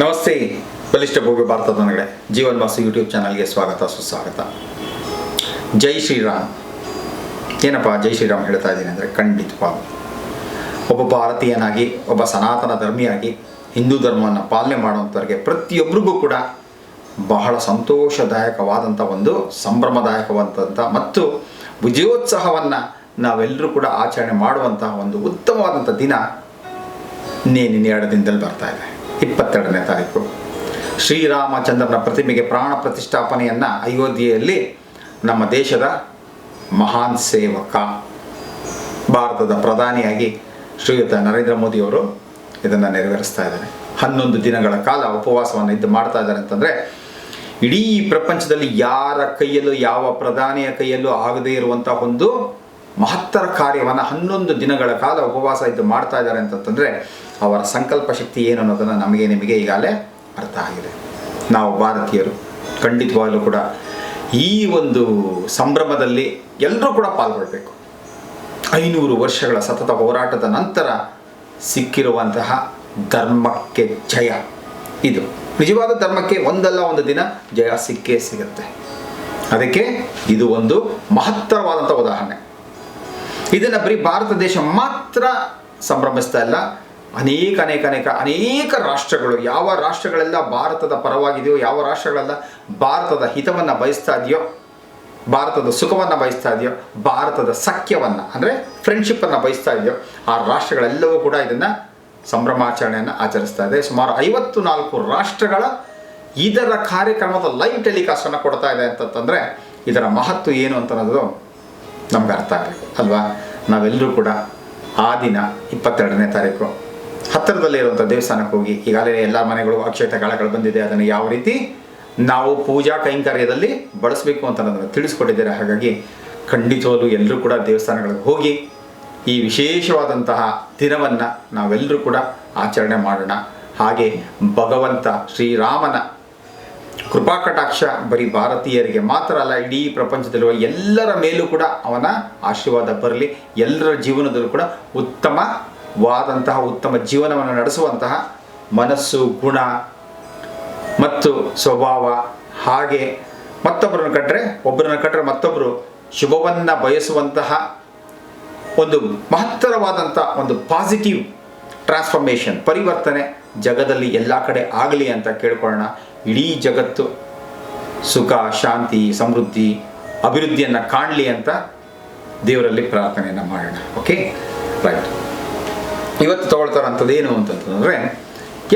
ನಮಸ್ತೆ. ಬಲಿಷ್ಠ ಭೂಮಿ ಭಾರತದ ನಗಡೆ ಜೀವನ್ ಮಾಸ ಯೂಟ್ಯೂಬ್ ಚಾನಲ್ಗೆ ಸ್ವಾಗತ, ಸುಸ್ವಾಗತ. ಜೈ ಶ್ರೀರಾಮ್. ಏನಪ್ಪ ಜೈ ಶ್ರೀರಾಮ್ ಹೇಳ್ತಾ ಇದ್ದೀನಿ ಅಂದರೆ ಖಂಡಿತವಾಗೂ ಒಬ್ಬ ಭಾರತೀಯನಾಗಿ, ಒಬ್ಬ ಸನಾತನ ಧರ್ಮಿಯಾಗಿ, ಹಿಂದೂ ಧರ್ಮವನ್ನು ಪಾಲನೆ ಮಾಡುವಂಥವ್ರಿಗೆ ಪ್ರತಿಯೊಬ್ಬರಿಗೂ ಕೂಡ ಬಹಳ ಸಂತೋಷದಾಯಕವಾದಂಥ ಒಂದು ಸಂಭ್ರಮದಾಯಕವಾದಂಥ ಮತ್ತು ವಿಜಯೋತ್ಸಾಹವನ್ನು ನಾವೆಲ್ಲರೂ ಕೂಡ ಆಚರಣೆ ಮಾಡುವಂತಹ ಒಂದು ಉತ್ತಮವಾದಂಥ ದಿನ ಇನ್ನೇನಿನ ಎರಡು ದಿನದಲ್ಲಿ ಬರ್ತಾ ಇದೆ. ಇಪ್ಪತ್ತೆರಡನೇ ತಾರೀಕು. ಶ್ರೀರಾಮಚಂದ್ರನ ಪ್ರತಿಮೆಗೆ ಪ್ರಾಣ ಪ್ರತಿಷ್ಠಾಪನೆಯನ್ನು ಅಯೋಧ್ಯೆಯಲ್ಲಿ ನಮ್ಮ ದೇಶದ ಮಹಾನ್ ಸೇವಕ, ಭಾರತದ ಪ್ರಧಾನಿಯಾಗಿ ಶ್ರೀಯುತ ನರೇಂದ್ರ ಮೋದಿಯವರು ಇದನ್ನು ನೆರವೇರಿಸ್ತಾ ಇದ್ದಾರೆ. ಹನ್ನೊಂದು ದಿನಗಳ ಕಾಲ ಉಪವಾಸವನ್ನು ಇದ್ದು ಮಾಡ್ತಾ ಇದ್ದಾರೆ ಅಂತಂದರೆ, ಇಡೀ ಪ್ರಪಂಚದಲ್ಲಿ ಯಾರ ಕೈಯಲ್ಲೂ, ಯಾವ ಪ್ರಧಾನಿಯ ಕೈಯಲ್ಲೂ ಆಗದೇ ಇರುವಂಥ ಒಂದು ಮಹತ್ತರ ಕಾರ್ಯವನ್ನು ಹನ್ನೊಂದು ದಿನಗಳ ಕಾಲ ಉಪವಾಸ ಇದ್ದು ಮಾಡ್ತಾ ಇದ್ದಾರೆ ಅಂತಂತಂದರೆ ಅವರ ಸಂಕಲ್ಪ ಶಕ್ತಿ ಏನು ಅನ್ನೋದನ್ನು ನಮಗೆ ನಿಮಗೆ ಈಗಾಗಲೇ ಅರ್ಥ ಆಗಿದೆ. ನಾವು ಭಾರತೀಯರು, ಖಂಡಿತವಾಗಲೂ ಕೂಡ ಈ ಒಂದು ಸಂಭ್ರಮದಲ್ಲಿ ಎಲ್ಲರೂ ಕೂಡ ಪಾಲ್ಗೊಳ್ಬೇಕು. ಐನೂರು ವರ್ಷಗಳ ಸತತ ಹೋರಾಟದ ನಂತರ ಸಿಕ್ಕಿರುವಂತಹ ಧರ್ಮಕ್ಕೆ ಜಯ ಇದು. ನಿಜವಾದ ಧರ್ಮಕ್ಕೆ ಒಂದಲ್ಲ ಒಂದು ದಿನ ಜಯ ಸಿಕ್ಕೇ ಸಿಗುತ್ತೆ. ಅದಕ್ಕೆ ಇದು ಒಂದು ಮಹತ್ತರವಾದಂಥ ಉದಾಹರಣೆ. ಇದನ್ನು ಬರೀ ಭಾರತ ದೇಶ ಮಾತ್ರ ಸಂಭ್ರಮಿಸ್ತಾ ಇಲ್ಲ ಅನೇಕ ಅನೇಕ ಅನೇಕ ಅನೇಕ ರಾಷ್ಟ್ರಗಳು, ಯಾವ ರಾಷ್ಟ್ರಗಳೆಲ್ಲ ಭಾರತದ ಪರವಾಗಿದೆಯೋ, ಯಾವ ರಾಷ್ಟ್ರಗಳೆಲ್ಲ ಭಾರತದ ಹಿತವನ್ನು ಬಯಸ್ತಾ ಇದೆಯೋ, ಭಾರತದ ಸುಖವನ್ನು ಬಯಸ್ತಾ ಇದೆಯೋ, ಭಾರತದ ಸಖ್ಯವನ್ನು, ಅಂದರೆ ಫ್ರೆಂಡ್ಶಿಪ್ಪನ್ನು ಬಯಸ್ತಾ ಇದೆಯೋ, ಆ ರಾಷ್ಟ್ರಗಳೆಲ್ಲವೂ ಕೂಡ ಇದನ್ನು ಸಂಭ್ರಮಾಚರಣೆಯನ್ನು ಆಚರಿಸ್ತಾ ಇದೆ. ಸುಮಾರು ಐವತ್ತು ನಾಲ್ಕು ರಾಷ್ಟ್ರಗಳ ಇದರ ಕಾರ್ಯಕ್ರಮದ ಲೈವ್ ಟೆಲಿಕಾಸ್ಟನ್ನು ಕೊಡ್ತಾ ಇದೆ ಅಂತಂತಂದರೆ, ಇದರ ಮಹತ್ವ ಏನು ಅಂತ ಅನ್ನೋದು ನಮ್ಗೆ ಅರ್ಥ ಆಗಬೇಕು ಅಲ್ವಾ? ನಾವೆಲ್ಲರೂ ಕೂಡ ಆ ದಿನ ಇಪ್ಪತ್ತೆರಡನೇ ತಾರೀಕು ಹತ್ತಿರದಲ್ಲಿರುವಂಥ ದೇವಸ್ಥಾನಕ್ಕೆ ಹೋಗಿ ಈಗಾಗಲೇ ಎಲ್ಲ ಮನೆಗಳು ಅಕ್ಷಯ ಕಾಳಗಳು ಬಂದಿದೆ. ಅದನ್ನು ಯಾವ ರೀತಿ ನಾವು ಪೂಜಾ ಕೈಂಕರ್ಯದಲ್ಲಿ ಬಳಸಬೇಕು ಅಂತ ಅನ್ನೋದನ್ನು ತಿಳಿಸ್ಕೊಟ್ಟಿದ್ದಾರೆ. ಹಾಗಾಗಿ ಖಂಡಿತವಾಗಲೂ ಎಲ್ಲರೂ ಕೂಡ ದೇವಸ್ಥಾನಗಳಿಗೆ ಹೋಗಿ ಈ ವಿಶೇಷವಾದಂತಹ ದಿನವನ್ನು ನಾವೆಲ್ಲರೂ ಕೂಡ ಆಚರಣೆ ಮಾಡೋಣ. ಹಾಗೆ ಭಗವಂತ ಶ್ರೀರಾಮನ ಕೃಪಾ ಕಟಾಕ್ಷ ಬರೀ ಭಾರತೀಯರಿಗೆ ಮಾತ್ರ ಅಲ್ಲ, ಇಡೀ ಪ್ರಪಂಚದಲ್ಲಿರುವ ಎಲ್ಲರ ಮೇಲೂ ಕೂಡ ಅವನ ಆಶೀರ್ವಾದ ಬರಲಿ. ಎಲ್ಲರ ಜೀವನದಲ್ಲೂ ಕೂಡ ಉತ್ತಮವಾದಂತಹ ಉತ್ತಮ ಜೀವನವನ್ನು ನಡೆಸುವಂತಹ ಮನಸ್ಸು, ಗುಣ ಮತ್ತು ಸ್ವಭಾವ ಹಾಗೆ ಮತ್ತೊಬ್ಬರನ್ನು ಕಟ್ಟರೆ ಒಬ್ಬರನ್ನು ಕಟ್ಟರೆ ಮತ್ತೊಬ್ಬರು ಶುಭವನ್ನು ಬಯಸುವಂತಹ ಒಂದು ಮಹತ್ತರವಾದಂಥ ಒಂದು ಪಾಸಿಟಿವ್ ಟ್ರಾನ್ಸ್ಫಾರ್ಮೇಷನ್ ಪರಿವರ್ತನೆ ಜಗದಲ್ಲಿ ಎಲ್ಲ ಕಡೆ ಆಗಲಿ ಅಂತ ಕೇಳ್ಕೊಳ್ಳೋಣ. ಇಡೀ ಜಗತ್ತು ಸುಖ, ಶಾಂತಿ, ಸಮೃದ್ಧಿ, ಅಭಿವೃದ್ಧಿಯನ್ನು ಕಾಣಲಿ ಅಂತ ದೇವರಲ್ಲಿ ಪ್ರಾರ್ಥನೆಯನ್ನು ಮಾಡೋಣ. ಓಕೆ ರೈಟ್ ಇವತ್ತು ತಗೊಳ್ತಾರಂಥದ್ದು ಏನು ಅಂತಂತಂದರೆ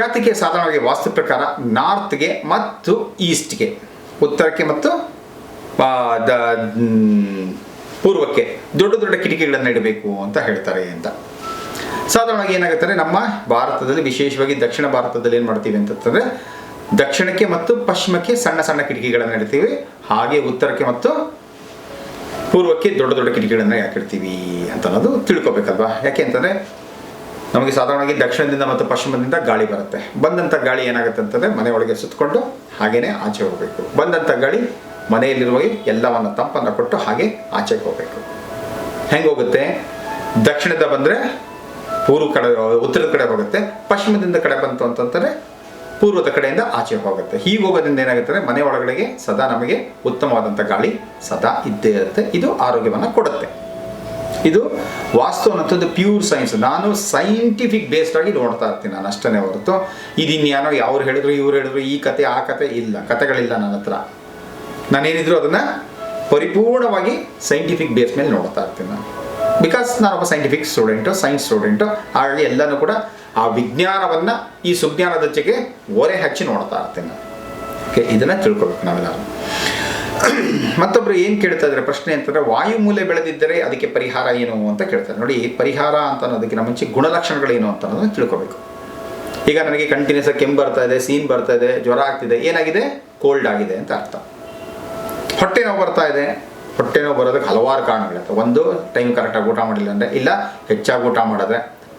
ಯಾತಕ್ಕೆ ಸಾಧಾರಣವಾಗಿ ವಾಸ್ತು ಪ್ರಕಾರ ನಾರ್ತ್ಗೆ ಮತ್ತು ಈಸ್ಟ್ಗೆ, ಉತ್ತರಕ್ಕೆ ಮತ್ತು ದ ಪೂರ್ವಕ್ಕೆ ದೊಡ್ಡ ದೊಡ್ಡ ಕಿಟಕಿಗಳನ್ನು ಇಡಬೇಕು ಅಂತ ಹೇಳ್ತಾರೆ ಅಂತ. ಸಾಧಾರಣವಾಗಿ ಏನಾಗುತ್ತೆ ನಮ್ಮ ಭಾರತದಲ್ಲಿ, ವಿಶೇಷವಾಗಿ ದಕ್ಷಿಣ ಭಾರತದಲ್ಲಿ ಏನು ಮಾಡ್ತೀವಿ ಅಂತಂತಂದರೆ, ದಕ್ಷಿಣಕ್ಕೆ ಮತ್ತು ಪಶ್ಚಿಮಕ್ಕೆ ಸಣ್ಣ ಸಣ್ಣ ಕಿಟಕಿಗಳನ್ನು ಇಡ್ತೀವಿ. ಹಾಗೆ ಉತ್ತರಕ್ಕೆ ಮತ್ತು ಪೂರ್ವಕ್ಕೆ ದೊಡ್ಡ ದೊಡ್ಡ ಕಿಟಕಿಗಳನ್ನು ಯಾಕೆ ಇಡ್ತೀವಿ ಅಂತ ಅನ್ನೋದು ತಿಳ್ಕೊಬೇಕಲ್ವಾ? ಯಾಕೆ ಅಂತಂದರೆ ನಮಗೆ ಸಾಧಾರಣವಾಗಿ ದಕ್ಷಿಣದಿಂದ ಮತ್ತು ಪಶ್ಚಿಮದಿಂದ ಗಾಳಿ ಬರುತ್ತೆ. ಬಂದಂಥ ಗಾಳಿ ಏನಾಗುತ್ತೆ ಅಂತಂದರೆ ಮನೆ ಒಳಗೆ ಸುತ್ತಕೊಂಡು ಹಾಗೇನೆ ಆಚೆ ಹೋಗಬೇಕು. ಬಂದಂಥ ಗಾಳಿ ಮನೆಯಲ್ಲಿರುವ ಎಲ್ಲವನ್ನು ತಂಪನ್ನು ಕೊಟ್ಟು ಹಾಗೆ ಆಚೆಗೆ ಹೋಗಬೇಕು. ಹೆಂಗೆ ಹೋಗುತ್ತೆ? ದಕ್ಷಿಣದ ಬಂದರೆ ಪೂರ್ವ ಕಡೆ ಉತ್ತರದ ಕಡೆ ಹೋಗುತ್ತೆ. ಪಶ್ಚಿಮದಿಂದ ಕಡೆ ಬಂತು ಅಂತಂದರೆ ಪೂರ್ವದ ಕಡೆಯಿಂದ ಆಚೆ ಹೋಗುತ್ತೆ. ಹೀಗೆ ಹೋಗೋದ್ರಿಂದ ಏನಾಗುತ್ತೆ ಮನೆ ಒಳಗಡೆಗೆ ಸದಾ ನಮಗೆ ಉತ್ತಮವಾದಂಥ ಗಾಳಿ ಸದಾ ಇದ್ದೇ ಇರುತ್ತೆ. ಇದು ಆರೋಗ್ಯವನ್ನು ಕೊಡುತ್ತೆ. ಇದು ವಾಸ್ತು ಅನ್ನೋಂಥದ್ದು ಪ್ಯೂರ್ ಸೈನ್ಸ್ ನಾನು ಸೈಂಟಿಫಿಕ್ ಬೇಸ್ಡ್ ಆಗಿ ನೋಡ್ತಾ ಇರ್ತೀನಿ ನಾನು ಅಷ್ಟೇ ಹೊರತು. ಇದು ಇನ್ಯಾನೋ ಅವ್ರು ಹೇಳಿದ್ರು, ಇವ್ರು ಹೇಳಿದ್ರು, ಈ ಕತೆ, ಆ ಕತೆ ಇಲ್ಲ. ಕತೆಗಳಿಲ್ಲ ನನ್ನ ಹತ್ರ. ನಾನೇನಿದ್ರು ಅದನ್ನು ಪರಿಪೂರ್ಣವಾಗಿ ಸೈಂಟಿಫಿಕ್ ಬೇಸ್ ಮೇಲೆ ನೋಡ್ತಾ ಇರ್ತೀನಿ ನಾನು. ಬಿಕಾಸ್ ನಾನೊಬ್ಬ ಸೈಂಟಿಫಿಕ್ ಸ್ಟೂಡೆಂಟು ಸೈನ್ಸ್ ಸ್ಟೂಡೆಂಟು ಹಾಗಾಗಿ ಎಲ್ಲನೂ ಕೂಡ ಆ ವಿಜ್ಞಾನವನ್ನು ಈ ಸುಜ್ಞಾನದ ಜೊತೆಗೆ ಓರೆ ಹಚ್ಚಿ ನೋಡ್ತಾ ಇರ್ತೀನಿ ಓಕೆ ಇದನ್ನು ತಿಳ್ಕೊಬೇಕು ನಾವೆಲ್ಲರೂ. ಮತ್ತೊಬ್ರು ಏನು ಕೇಳ್ತಾ ಇದ್ದಾರೆ ಪ್ರಶ್ನೆ ಅಂತಂದ್ರೆ ವಾಯುಮೂಲೆ ಬೆಳೆದಿದ್ದರೆ ಅದಕ್ಕೆ ಪರಿಹಾರ ಏನು ಅಂತ ಕೇಳ್ತಾರೆ. ನೋಡಿ, ಪರಿಹಾರ ಅಂತ ಅನ್ನೋದಕ್ಕಿಂತ ಮುಂಚೆ ಗುಣಲಕ್ಷಣಗಳೇನು ಅಂತ ಅನ್ನೋದನ್ನ ತಿಳ್ಕೊಬೇಕು. ಈಗ ನನಗೆ ಕಂಟಿನ್ಯೂಸ್ ಆಗಿ ಕೆಮ್ಮು ಬರ್ತಾ ಇದೆ, ಸೀನ್ ಬರ್ತಾ ಇದೆ, ಜ್ವರ ಆಗ್ತಿದೆ, ಏನಾಗಿದೆ? ಕೋಲ್ಡ್ ಆಗಿದೆ ಅಂತ ಅರ್ಥ. ಹೊಟ್ಟೆ ನೋವು ಬರ್ತಾ ಇದೆ. ಹೊಟ್ಟೆ ನೋವು ಬರೋದಕ್ಕೆ ಹಲವಾರು ಕಾರಣಗಳಿರ್ತವೆ ಒಂದು ಟೈಮ್ ಕರೆಕ್ಟಾಗಿ ಊಟ ಮಾಡಿಲ್ಲ ಅಂದರೆ, ಇಲ್ಲ, ಹೆಚ್ಚಾಗಿ ಊಟ ಮಾಡಿದ್ರೆ,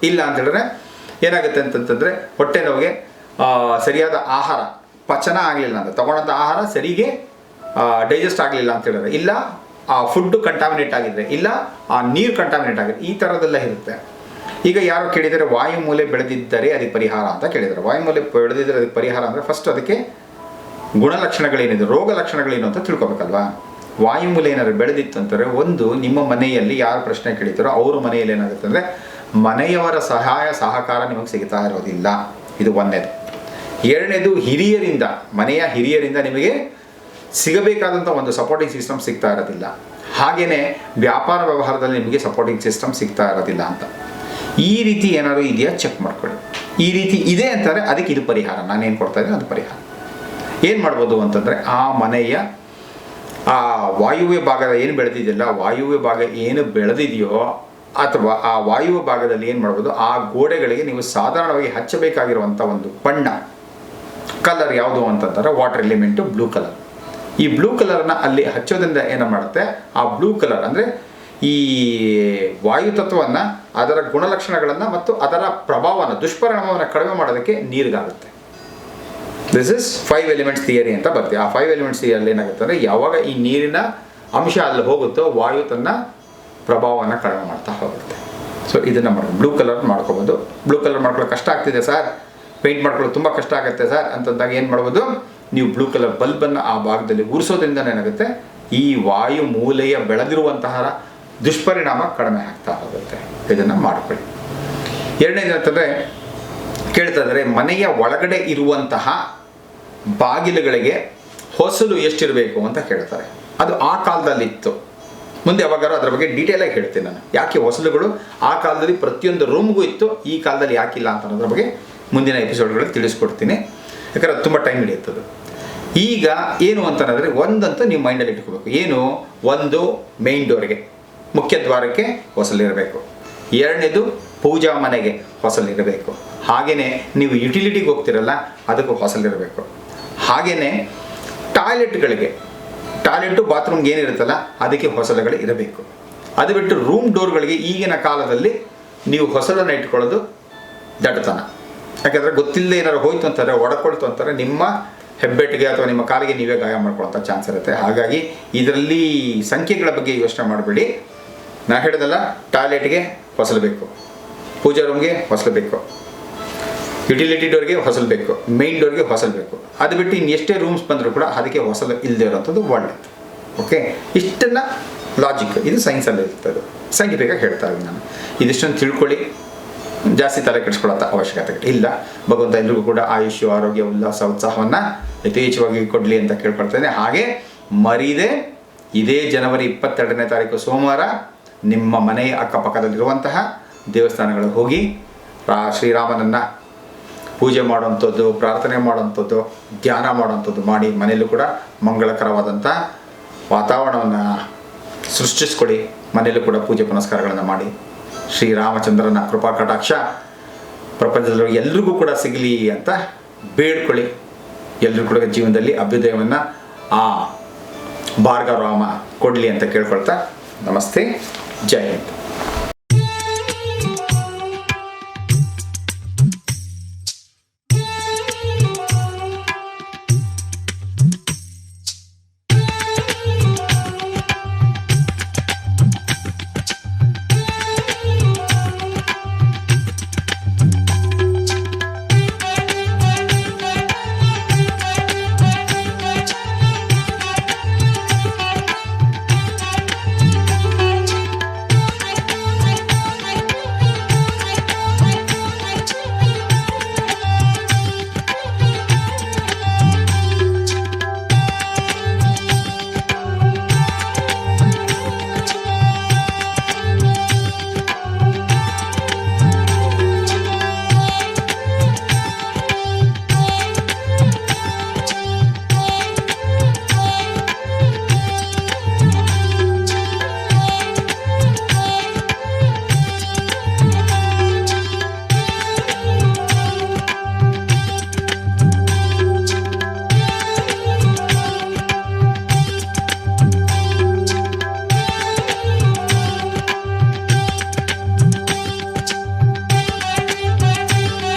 ಇಲ್ಲ ಅಂತ ಹೇಳಿದ್ರೆ ಏನಾಗುತ್ತೆ ಅಂತಂತಂದರೆ, ಹೊಟ್ಟೆ ನೋವಿಗೆ ಸರಿಯಾದ ಆಹಾರ, ಪಚನ ಆಗಲಿಲ್ಲ ಅಂತ ತಗೊಂಡಂಥ ಆಹಾರ ಸರಿಗೆ ಡೈಜೆಸ್ಟ್ ಆಗಲಿಲ್ಲ ಅಂತ ಹೇಳಿದ್ರೆ, ಇಲ್ಲ, ಆ ಫುಡ್ ಕಂಟಾಮಿನೇಟ್ ಆಗಿದ್ರೆ, ಇಲ್ಲ, ಆ ನೀರು ಕಂಟಾಮಿನೇಟ್ ಆಗಿದೆ ಈ ಥರದ್ದೆಲ್ಲ ಇರುತ್ತೆ. ಈಗ ಯಾರು ಕೇಳಿದರೆ, ವಾಯುಮೂಲೆ ಬೆಳೆದಿದ್ದರೆ ಅದಕ್ಕೆ ಪರಿಹಾರ ಅಂತ ಕೇಳಿದ್ದಾರೆ. ವಾಯುಮೂಲೆ ಬೆಳೆದಿದ್ದರೆ ಅದಕ್ಕೆ ಪರಿಹಾರ ಅಂದರೆ ಫಸ್ಟ್ ಅದಕ್ಕೆ ಗುಣಲಕ್ಷಣಗಳೇನಿದೆ, ರೋಗ ಲಕ್ಷಣಗಳೇನು ಅಂತ ತಿಳ್ಕೊಬೇಕಲ್ವಾ? ವಾಯುಮೂಲೆ ಏನಾದ್ರು ಬೆಳೆದಿತ್ತು ಅಂತಾರೆ ಒಂದು, ನಿಮ್ಮ ಮನೆಯಲ್ಲಿ ಯಾರು ಪ್ರಶ್ನೆ ಕೇಳಿತಾರೋ ಅವ್ರ ಮನೆಯಲ್ಲಿ ಏನಾಗುತ್ತೆ ಅಂದರೆ, ಮನೆಯವರ ಸಹಾಯ, ಸಹಕಾರ ನಿಮಗೆ ಸಿಗ್ತಾ ಇರೋದಿಲ್ಲ. ಇದು ಒಂದನೇದು ಎರಡನೇದು, ಹಿರಿಯರಿಂದ, ಮನೆಯ ಹಿರಿಯರಿಂದ ನಿಮಗೆ ಸಿಗಬೇಕಾದಂಥ ಒಂದು ಸಪೋರ್ಟಿಂಗ್ ಸಿಸ್ಟಮ್ ಸಿಗ್ತಾ ಇರೋದಿಲ್ಲ. ಹಾಗೆಯೇ ವ್ಯಾಪಾರ ವ್ಯವಹಾರದಲ್ಲಿ ನಿಮಗೆ ಸಪೋರ್ಟಿಂಗ್ ಸಿಸ್ಟಮ್ ಸಿಗ್ತಾ ಇರೋದಿಲ್ಲ ಅಂತ. ಈ ರೀತಿ ಏನಾದರೂ ಇದೆಯಾ ಚೆಕ್ ಮಾಡ್ಕೊಳ್ಳಿ. ಈ ರೀತಿ ಇದೆ ಅಂತಾರೆ, ಅದಕ್ಕೆ ಇದು ಪರಿಹಾರ. ನಾನೇನು ಕೊಡ್ತಾ ಇದ್ದೀನಿ ಅದು ಪರಿಹಾರ. ಏನು ಮಾಡ್ಬೋದು ಅಂತಂದರೆ, ಆ ಮನೆಯ, ಆ ವಾಯುವ್ಯ ಭಾಗದ ಏನು ಬೆಳೆದಿದೆಯಲ್ಲ, ವಾಯುವ್ಯ ಭಾಗ ಏನು ಬೆಳೆದಿದೆಯೋ ಅಥವಾ ಆ ವಾಯುವ ಭಾಗದಲ್ಲಿ ಏನು ಮಾಡ್ಬೋದು, ಆ ಗೋಡೆಗಳಿಗೆ ನೀವು ಸಾಧಾರಣವಾಗಿ ಹಚ್ಚಬೇಕಾಗಿರುವಂಥ ಒಂದು ಬಣ್ಣ. ಕಲರ್ ಯಾವುದು ಅಂತಂತಾರೆ ವಾಟರ್ ಎಲಿಮೆಂಟು ಬ್ಲೂ ಕಲರ್ ಈ ಬ್ಲೂ ಕಲರನ್ನ ಅಲ್ಲಿ ಹಚ್ಚೋದ್ರಿಂದ ಏನು ಮಾಡುತ್ತೆ? ಆ ಬ್ಲೂ ಕಲರ್ ಅಂದರೆ ಈ ವಾಯು ತತ್ವವನ್ನು, ಅದರ ಗುಣಲಕ್ಷಣಗಳನ್ನು ಮತ್ತು ಅದರ ಪ್ರಭಾವನ ದುಷ್ಪರಿಣಾಮವನ್ನು ಕಡಿಮೆ ಮಾಡೋದಕ್ಕೆ ನೀರಿಗಾಗುತ್ತೆ. This is five elements theory ಅಂತ ಬರ್ತೀವಿ ಆ ಫೈವ್ ಎಲಿಮೆಂಟ್ಸ್ ಥಿಯರಿ ಏನಾಗುತ್ತೆ ಅಂದರೆ, ಯಾವಾಗ ಈ ನೀರಿನ ಅಂಶ ಅಲ್ಲಿ ಹೋಗುತ್ತೋ, ವಾಯು ತನ್ನ ಪ್ರಭಾವವನ್ನು ಕಡಿಮೆ ಮಾಡ್ತಾ ಹೋಗುತ್ತೆ. ಸೊ ಇದನ್ನು ಮಾಡಿ ಬ್ಲೂ ಕಲರ್ ಮಾಡ್ಕೋಬಹುದು ಬ್ಲೂ ಕಲರ್ ಮಾಡ್ಕೊಳ್ಳೋಕೆ ಕಷ್ಟ ಆಗ್ತಿದೆ ಸರ್ ಪೇಂಟ್ ಮಾಡ್ಕೊಳ್ಳೋದು ತುಂಬ ಕಷ್ಟ ಆಗುತ್ತೆ ಸರ್ ಅಂತಂದಾಗ ಏನು ಮಾಡ್ಬೋದು? ನೀವು ಬ್ಲೂ ಕಲರ್ ಬಲ್ಬನ್ನು ಆ ಭಾಗದಲ್ಲಿ ಉರಿಸೋದ್ರಿಂದ ಏನಾಗುತ್ತೆ? ಈ ವಾಯು ಮೂಲೆಯ ಬೆಳೆದಿರುವಂತಹ ದುಷ್ಪರಿಣಾಮ ಕಡಿಮೆ ಆಗ್ತಾ ಹೋಗುತ್ತೆ. ಇದನ್ನು ಮಾಡ್ಕೊಳ್ಳಿ. ಎರಡನೇ ಅಂತಂದರೆ ಕೇಳ್ತಾ ಇದ್ದಾರೆ, ಮನೆಯ ಒಳಗಡೆ ಇರುವಂತಹ ಬಾಗಿಲುಗಳಿಗೆ ಹೊಸಲು ಎಷ್ಟಿರಬೇಕು ಅಂತ ಕೇಳ್ತಾರೆ. ಅದು ಆ ಕಾಲದಲ್ಲಿತ್ತು. ಮುಂದೆ ಯಾವಾಗಾರು ಅದರ ಬಗ್ಗೆ ಡೀಟೇಲಾಗಿ ಹೇಳ್ತೀನಿ ನಾನು. ಯಾಕೆ ಹೊಸಲುಗಳು? ಆ ಕಾಲದಲ್ಲಿ ಪ್ರತಿಯೊಂದು ರೂಮ್ಗೂ ಇತ್ತು, ಈ ಕಾಲದಲ್ಲಿ ಯಾಕಿಲ್ಲ ಅಂತ ಅನ್ನೋದ್ರ ಬಗ್ಗೆ ಮುಂದಿನ ಎಪಿಸೋಡ್ಗಳಲ್ಲಿ ತಿಳಿಸ್ಕೊಡ್ತೀನಿ. ಯಾಕಂದ್ರೆ ಅದು ತುಂಬ ಟೈಮ್ ಹಿಡಿಯುತ್ತದೆ. ಈಗ ಏನು ಅಂತಂದರೆ ಒಂದಂತೂ ನೀವು ಮೈಂಡಲ್ಲಿ ಇಟ್ಕೋಬೇಕು. ಏನು? ಒಂದು ಮೇನ್ ಡೋರ್ಗೆ ಮುಖ್ಯ ದ್ವಾರಕ್ಕೆ ಹೊಸಲಿರಬೇಕು. ಎರಡನೇದು ಪೂಜಾ ಮನೆಗೆ ಹೊಸಲಿರಬೇಕು. ಹಾಗೆಯೇ ನೀವು ಯುಟಿಲಿಟಿಗೆ ಹೋಗ್ತಿರಲ್ಲ, ಅದಕ್ಕೂ ಹೊಸಲಿರಬೇಕು. ಹಾಗೆಯೇ ಟಾಯ್ಲೆಟ್ಗಳಿಗೆ. ಟಾಯ್ಲೆಟು ಬಾತ್ರೂಮ್ಗೆ ಏನಿರುತ್ತಲ್ಲ ಅದಕ್ಕೆ ಹೊಸಲುಗಳು ಇರಬೇಕು. ಅದು ಬಿಟ್ಟು ರೂಮ್ ಡೋರ್ಗಳಿಗೆ ಈಗಿನ ಕಾಲದಲ್ಲಿ ನೀವು ಹೊಸಲನ್ನು ಇಟ್ಕೊಳ್ಳೋದು ದಡ್ಡತನ. ಯಾಕಂದರೆ ಗೊತ್ತಿಲ್ಲದೆ ಏನಾದ್ರು ಹೋಯ್ತು ಅಂತಾರೆ ಒಡಕೊಳ್ತು ಅಂತಾರೆ ನಿಮ್ಮ ಹೆಬ್ಬೆಟ್ಟಿಗೆ ಅಥವಾ ನಿಮ್ಮ ಕಾಲಿಗೆ ನೀವೇ ಗಾಯ ಮಾಡ್ಕೊಳ್ಳೋಂಥ ಚಾನ್ಸ್ ಇರುತ್ತೆ. ಹಾಗಾಗಿ ಇದರಲ್ಲಿ ಸಂಖ್ಯೆಗಳ ಬಗ್ಗೆ ಯೋಚನೆ ಮಾಡಬೇಡಿ. ನಾ ಹೇಳಿದಲ್ಲ, ಟಾಯ್ಲೆಟ್ಗೆ ಹೊಸಲಬೇಕು. ಪೂಜಾ ರೂಮ್ಗೆ ಹೊಸಲಬೇಕು. ಯುಟಿಲಿಟಿ ಡೋರ್ಗೆ ಹೊಸಲಬೇಕು. ಮೇನ್ ಡೋರ್ಗೆ ಹೊಸಲಬೇಕು. ಅದು ಬಿಟ್ಟು ಇನ್ನು ಎಷ್ಟೇ ರೂಮ್ಸ್ ಬಂದರೂ ಕೂಡ ಅದಕ್ಕೆ ಹೊಸಲು ಇಲ್ಲದೆ ಇರೋಂಥದ್ದು ಒಳ್ಳೆಯದು ಓಕೆ ಇಷ್ಟೆಲ್ಲ ಲಾಜಿಕ್ ಇದು ಸೈನ್ಸಲ್ಲಿ ಇರ್ತದೆ. ಸೈಂಟಿಫಿಕಾಗಿ ಹೇಳ್ತಾ ಇದ್ದೀನಿ ನಾನು. ಇದಿಷ್ಟೊಂದು ತಿಳ್ಕೊಳ್ಳಿ. ಜಾಸ್ತಿ ತಲೆ ಕೆಡಿಸ್ಕೊಳ್ಳೋ ಅವಶ್ಯಕತೆ ಇಲ್ಲ. ಭಗವಂತ ಎಲ್ರಿಗೂ ಕೂಡ ಆಯುಷ್ಯ, ಆರೋಗ್ಯ, ಉಲ್ಲಾಸ, ಉತ್ಸಾಹವನ್ನು ಯಥೇಚ್ಛವಾಗಿ ಕೊಡಲಿ ಅಂತ ಕೇಳ್ಕೊಳ್ತೇನೆ. ಹಾಗೆ ಮರೀದೆ ಇದೇ ಜನವರಿ ಇಪ್ಪತ್ತೆರಡನೇ ತಾರೀಕು ಸೋಮವಾರ ನಿಮ್ಮ ಮನೆಯ ಅಕ್ಕಪಕ್ಕದಲ್ಲಿರುವಂತಹ ದೇವಸ್ಥಾನಗಳಿಗೆ ಹೋಗಿ ರಾ ಶ್ರೀರಾಮನನ್ನು ಪೂಜೆ ಮಾಡುವಂಥದ್ದು, ಪ್ರಾರ್ಥನೆ ಮಾಡುವಂಥದ್ದು, ಧ್ಯಾನ ಮಾಡುವಂಥದ್ದು ಮಾಡಿ ಮನೆಯಲ್ಲೂ ಕೂಡ ಮಂಗಳಕರವಾದಂಥ ವಾತಾವರಣವನ್ನು ಸೃಷ್ಟಿಸ್ಕೊಡಿ. ಮನೆಯಲ್ಲೂ ಕೂಡ ಪೂಜೆ ಪುನಸ್ಕಾರಗಳನ್ನು ಮಾಡಿ. ಶ್ರೀರಾಮಚಂದ್ರನ ಕೃಪಾ ಕಟಾಕ್ಷ. ಪ್ರಪಂಚದಲ್ಲಿ ಎಲ್ರಿಗೂ ಕೂಡ ಸಿಗಲಿ ಅಂತ ಬೇಡ್ಕೊಳ್ಳಿ. ಎಲ್ಲರೂ ಕೂಡ ಜೀವನದಲ್ಲಿ ಅಭ್ಯುದಯವನ್ನು ಆ ಭಾರ್ಗವರಾಮ ಕೊಡಲಿ ಅಂತ ಕೇಳ್ಕೊಳ್ತಾ ನಮಸ್ತೆ. ಜೈ ಹಿಂದ್.